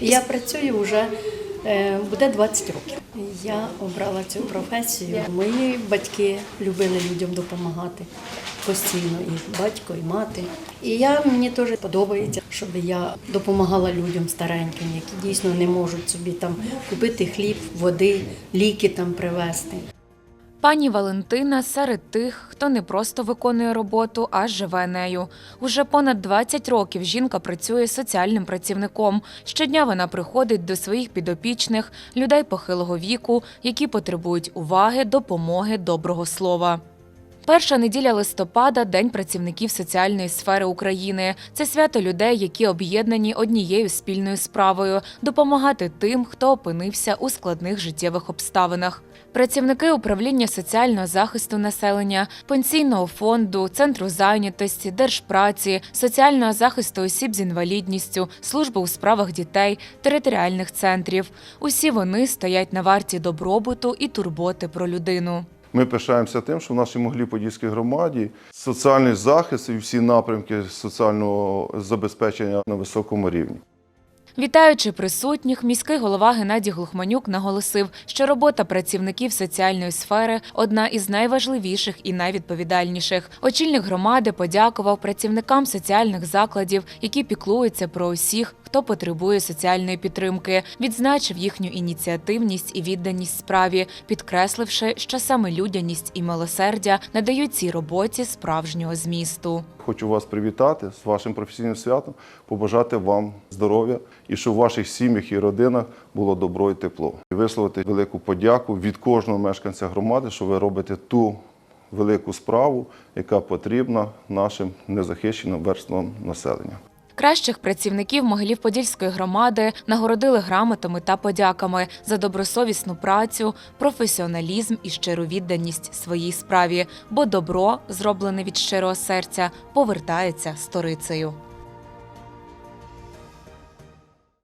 Я працюю вже е, буде 20 років. Я обрала цю професію. Мої батьки любили людям допомагати постійно, і батько, і мати. І я мені теж подобається, щоб я допомагала людям стареньким, які дійсно не можуть собі там купити хліб, води, ліки там привезти. Пані Валентина серед тих, хто не просто виконує роботу, а живе нею. Уже понад 20 років жінка працює соціальним працівником. Щодня вона приходить до своїх підопічних, людей похилого віку, які потребують уваги, допомоги, доброго слова. Перша неділя листопада День працівників соціальної сфери України. Це свято людей, які об'єднані однією спільною справою допомагати тим, хто опинився у складних життєвих обставинах. Працівники управління соціального захисту населення, пенсійного фонду, центру зайнятості, держпраці, соціального захисту осіб з інвалідністю, служби у справах дітей, територіальних центрів. Усі вони стоять на варті добробуту і турботи про людину. Ми пишаємося тим, що в нашій Моглі-Подільській громаді соціальний захист і всі напрямки соціального забезпечення на високому рівні. Вітаючи присутніх, міський голова Геннадій Глухманюк наголосив, що робота працівників соціальної сфери одна із найважливіших і найвідповідальніших. Очільник громади подякував працівникам соціальних закладів, які піклуються про усіх, хто потребує соціальної підтримки, відзначив їхню ініціативність і відданість справі, підкресливши, що саме людяність і милосердя надають цій роботі справжнього змісту. Хочу вас привітати з вашим професійним святом, побажати вам здоров'я і щоб в ваших сім'ях і родинах було добро і тепло. І висловити велику подяку від кожного мешканця громади, що ви робите ту велику справу, яка потрібна нашим незахищеним верствам населення. Кращих працівників Могилів-Подільської громади нагородили грамотами та подяками за добросовісну працю, професіоналізм і щиру відданість своїй справі, бо добро, зроблене від щирого серця, повертається сторицею.